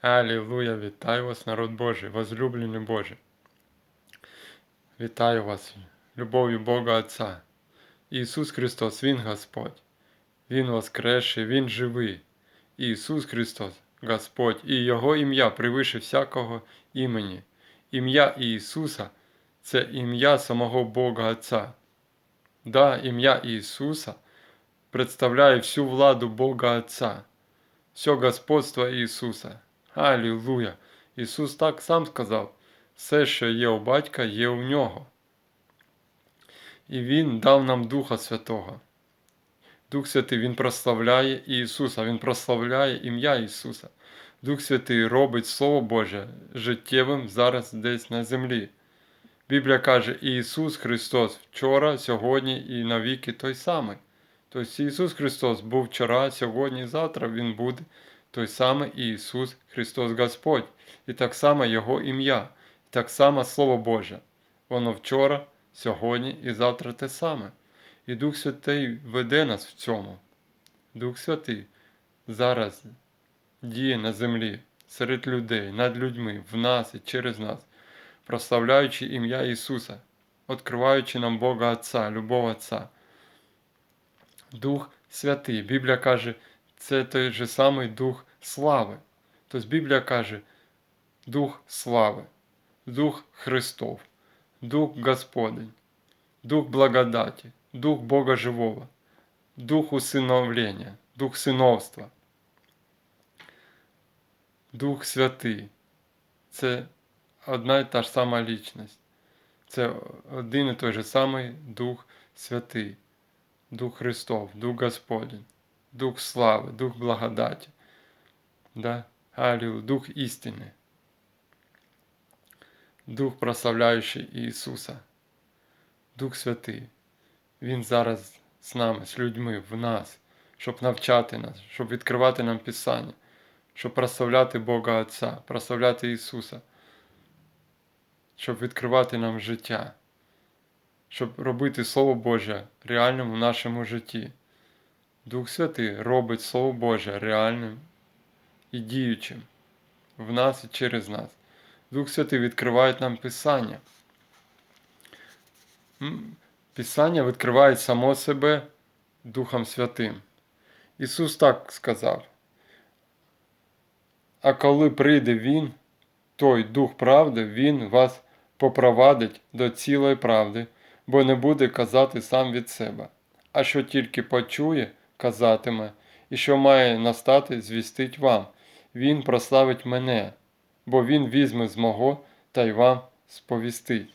Алілуя, вітаю вас, народ Божий, возлюблений Боже. Вітаю вас, любов'ю Бога Отця. Ісус Христос, Він Господь. Він воскресший, Він живий. Ісус Христос, Господь, і Його ім'я превише всякого імені. Ім'я Ісуса це ім'я самого Бога Отця. Да, ім'я Ісуса представляє всю владу Бога Отця, все господство Ісуса. Алілуя! Ісус так сам сказав, все, що є у батька, є у нього. І Він дав нам Духа Святого. Дух Святий Він прославляє Ісуса, Він прославляє ім'я Ісуса. Дух Святий робить Слово Боже життєвим зараз десь на землі. Біблія каже, Ісус Христос вчора, сьогодні і навіки той самий. Тобто Ісус Христос був вчора, сьогодні і завтра Він буде той самий Ісус Христос Господь. І так само Його ім'я, і так само Слово Боже. Воно вчора, сьогодні і завтра те саме. І Дух Святий веде нас в цьому. Дух Святий зараз діє на землі, серед людей, над людьми, в нас і через нас, прославляючи ім'я Ісуса, відкриваючи нам Бога Отця, любов Отця. Дух Святий. Біблія каже, це той же самий Дух слави. Тобто Біблія каже, Дух слави, Дух Христов, Дух Господень, Дух благодаті, Дух Бога Живого, Дух усиновлення, Дух синовства, Дух Святий. Це одна і та ж сама лічність. Це один і той же самий Дух Святий, Дух Христов, Дух Господень, Дух слави, Дух благодаті, да? Алілу, Дух істини, Дух прославляючий Ісуса, Дух Святий. Він зараз з нами, з людьми, в нас, щоб навчати нас, щоб відкривати нам Писання, щоб прославляти Бога Отця, прославляти Ісуса, щоб відкривати нам життя, щоб робити Слово Боже реальним у нашому житті. Дух Святий робить Слово Боже реальним і діючим в нас і через нас. Дух Святий відкриває нам Писання. Писання відкриває само себе Духом Святим. Ісус так сказав. А коли прийде Він, той Дух правди, Він вас попровадить до цілої правди, бо не буде казати сам від себе, а що тільки почує, казатиме, і що має настати, звістить вам. Він прославить мене, бо Він візьме з мого та й вам сповістить.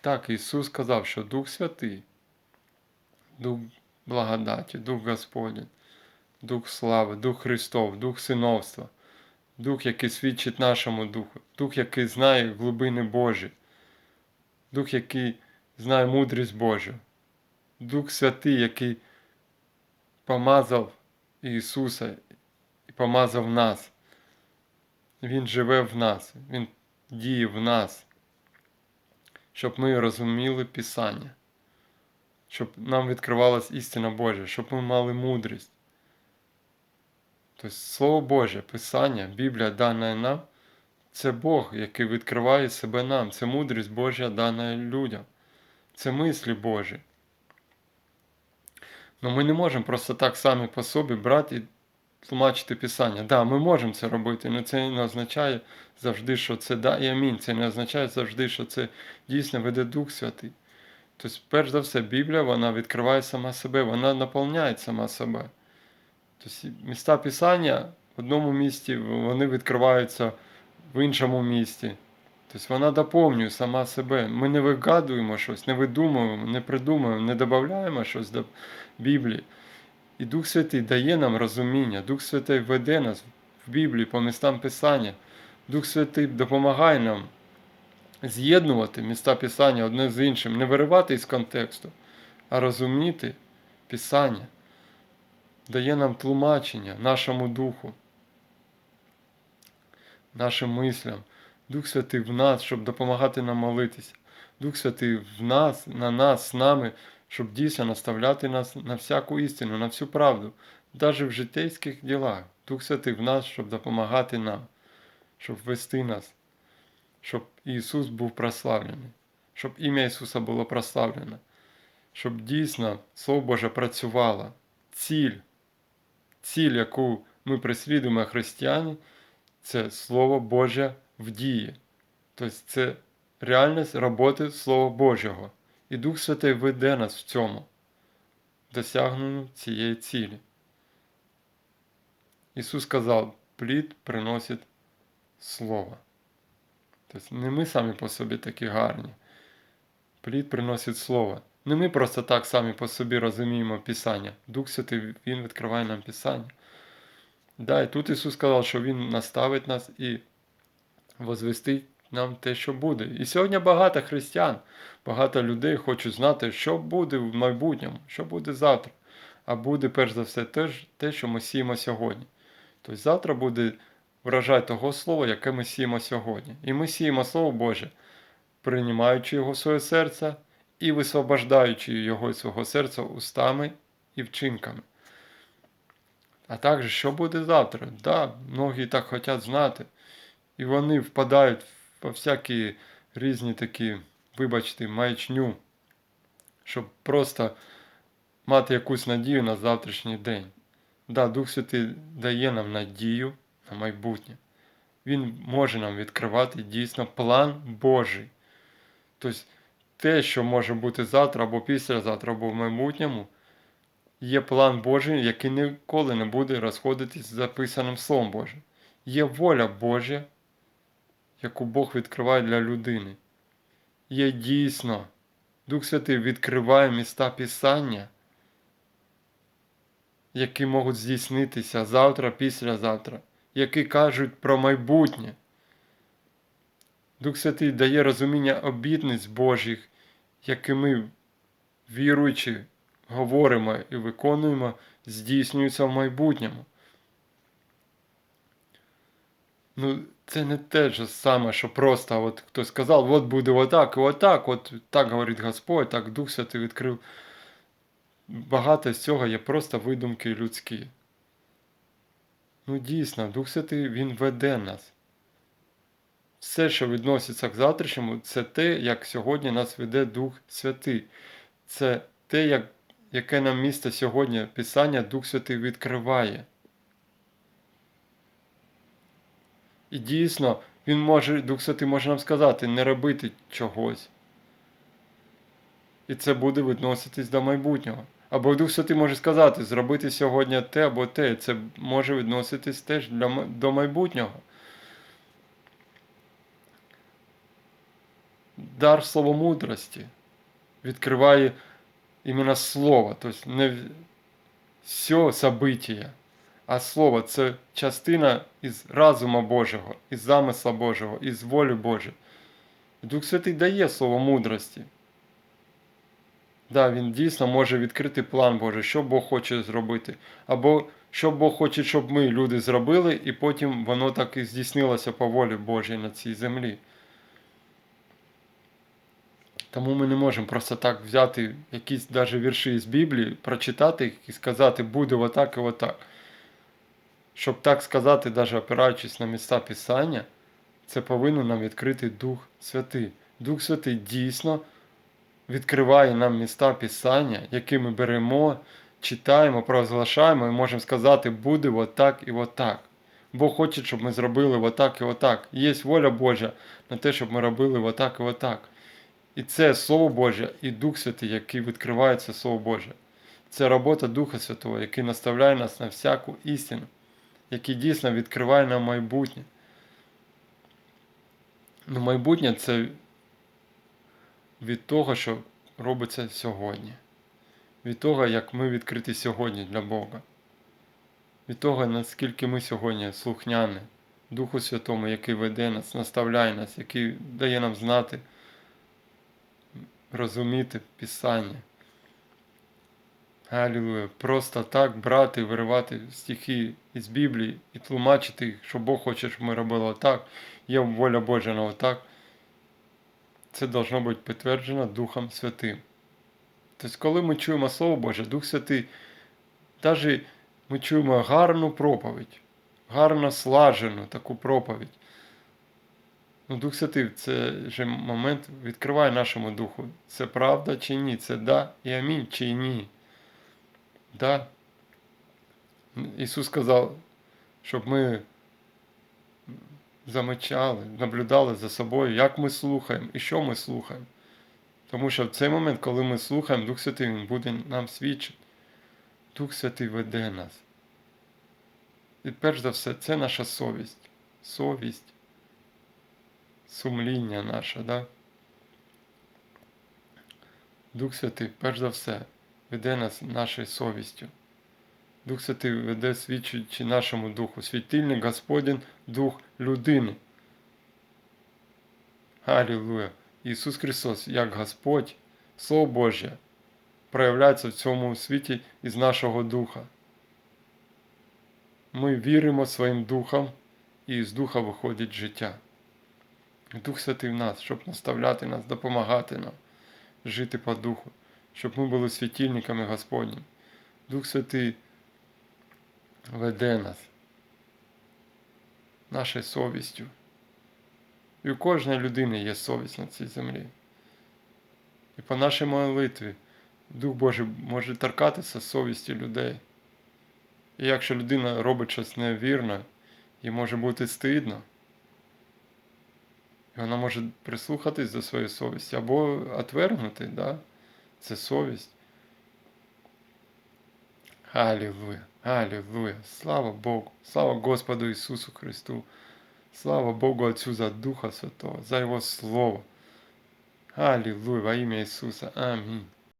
Так, Ісус сказав, що Дух Святий, Дух благодаті, Дух Господень, Дух слави, Дух Христов, Дух синовства, Дух, який свідчить нашому Духу, Дух, який знає глибини Божі, Дух, який знає мудрість Божу, Дух Святий, який помазав Ісуса і помазав нас. Він живе в нас, Він діє в нас, щоб ми розуміли Писання, щоб нам відкривалась істина Божа, щоб ми мали мудрість. Тобто Слово Боже, Писання, Біблія дана нам, це Бог, який відкриває себе нам, це мудрість Божа дана людям, це мислі Божі. Ну ми не можемо просто так самі по собі брати і тлумачити Писання. Так, да, ми можемо це робити, але це не означає завжди, що це да і амінь. Це не означає завжди, що це дійсно веде Дух Святий. Тобто, перш за все, Біблія вона відкриває сама себе, вона наповняє сама себе. Тобто, міста Писання в одному місті вони відкриваються в іншому місті. Тобто вона доповнює сама себе. Ми не вигадуємо щось, не видумуємо, не придумуємо, не додаємо щось Біблії. І Дух Святий дає нам розуміння, Дух Святий веде нас в Біблії по містам Писання. Дух Святий допомагає нам з'єднувати міста Писання одне з іншим, не виривати із контексту, а розуміти Писання. Дає нам тлумачення нашому духу, нашим мислям. Дух Святий в нас, щоб допомагати нам молитися. Дух Святий в нас, на нас, з нами, щоб дійсно наставляти нас на всяку істину, на всю правду, навіть в житейських ділах. Дух Святий в нас, щоб допомагати нам, щоб вести нас, щоб Ісус був прославлений, щоб ім'я Ісуса було прославлене, щоб дійсно Слово Боже працювало. Ціль, ціль, яку ми преслідуємо як християни, це Слово Боже в дії. Тобто це реальність роботи Слова Божого. І Дух Святий веде нас в цьому, досягненню цієї цілі. Ісус сказав, плід приносить Слово. Тобто не ми самі по собі такі гарні. Плід приносить Слово. Не ми просто так самі по собі розуміємо Писання. Дух Святий, Він відкриває нам Писання. Да, і тут Ісус сказав, що Він наставить нас і возвестить нам те, що буде. І сьогодні багато християн, багато людей хочуть знати, що буде в майбутньому, що буде завтра. А буде перш за все те, що ми сіємо сьогодні. Тобто завтра буде вражай того слова, яке ми сіємо сьогодні. І ми сіємо Слово Боже, приймаючи його в своє серце і висвобождаючи його з свого серця устами і вчинками. А також, що буде завтра? Да, многі так хочуть знати. І вони впадають во всякі різні такі, вибачте, маячню, щоб просто мати якусь надію на завтрашній день. Да, Дух Святий дає нам надію на майбутнє. Він може нам відкривати дійсно план Божий. Тобто те, що може бути завтра або післязавтра, або в майбутньому, є план Божий, який ніколи не буде розходитись з записаним Словом Божим. Є воля Божа, яку Бог відкриває для людини. Є дійсно, Дух Святий відкриває міста Писання, які можуть здійснитися завтра, післязавтра, які кажуть про майбутнє. Дух Святий дає розуміння обітниць Божих, які ми, віруючи, говоримо і виконуємо, здійснюються в майбутньому. Ну, це не те ж саме, що просто от хтось сказав, от буде отак і отак, от так говорить Господь, так Дух Святий відкрив. Багато з цього є просто видумки людські. Ну, дійсно, Дух Святий Він веде нас. Все, що відноситься к завтрашньому, це те, як сьогодні нас веде Дух Святий. Це те, як, яке нам місце сьогодні Писання Дух Святий відкриває. І дійсно, він може, Дух Святий може нам сказати, не робити чогось. І це буде відноситись до майбутнього. Або Дух Святий може сказати, зробити сьогодні те або те. Це може відноситись теж для, до майбутнього. Дар словомудрості відкриває іменно слово, тобто не все события. А слово це частина із разума Божого, із замисла Божого, із волі Божої. Дух Святий дає слово мудрості. Да, він дійсно може відкрити план Божий, що Бог хоче зробити. Або що Бог хоче, щоб ми, люди, зробили, і потім воно так і здійснилося по волі Божій на цій землі. Тому ми не можемо просто так взяти якісь навіть вірші з Біблії, прочитати їх і сказати, буде отак і отак. Щоб так сказати, навіть опираючись на місця Писання, це повинен нам відкрити Дух Святий. Дух Святий дійсно відкриває нам міста Писання, які ми беремо, читаємо, провозглашаємо і можемо сказати, буде отак і отак. Бог хоче, щоб ми зробили отак і отак. Є воля Божа на те, щоб ми робили отак і отак. І це Слово Боже і Дух Святий, який відкриває це Слово Боже. Це робота Духа Святого, який наставляє нас на всяку істину, який дійсно відкриває нам майбутнє. Ну, майбутнє це від того, що робиться сьогодні. Від того, як ми відкриті сьогодні для Бога. Від того, наскільки ми сьогодні слухняні Духу Святому, який веде нас, наставляє нас, який дає нам знати розуміти Писання. Алілуя. Просто так брати, виривати стихи із Біблії і тлумачити їх, що Бог хоче, щоб ми робили отак, є воля Божа на отак. Це должно бути підтверджено Духом Святим. Тобто, коли ми чуємо Слово Боже, Дух Святий, навіть ми чуємо гарну проповідь, гарно слажену таку проповідь. Ну, Дух Святий, це же момент відкриває нашому духу. Це правда чи ні? Це да і амінь чи ні. Да. Ісус сказав, щоб ми замечали, наблюдали за собою, як ми слухаємо і що ми слухаємо. Тому що в цей момент, коли ми слухаємо, Дух Святий Він буде нам свідчити. Дух Святий веде нас. І перш за все, це наша совість. Совість, сумління наше, да? Дух Святий, перш за все, веде нас нашою совістю. Дух Святий веде свідчуючи нашому духу. Світильник Господень Дух людини. Алілуя! Ісус Христос, як Господь, Слово Боже, проявляється в цьому світі із нашого духа. Ми віримо своїм духом, і з духа виходить життя. Дух Святий в нас, щоб наставляти нас, допомагати нам жити по духу, щоб ми були світильниками Господніми. Дух Святий веде нас нашою совістю. І у кожної людини є совість на цій землі. І по нашій молитві Дух Божий може торкатися совісті людей. І якщо людина робить щось невірне, їй може бути стидно. І вона може прислухатись до своєї совісті або отвергнути, да? Це совість. Аллилуйя, Аллилуйя, слава Богу, слава Господу Ісусу Христу, слава Богу Отцю за Духа Святого, за Його Слово. Аллилуйя, во ім'я Ісуса. Амінь.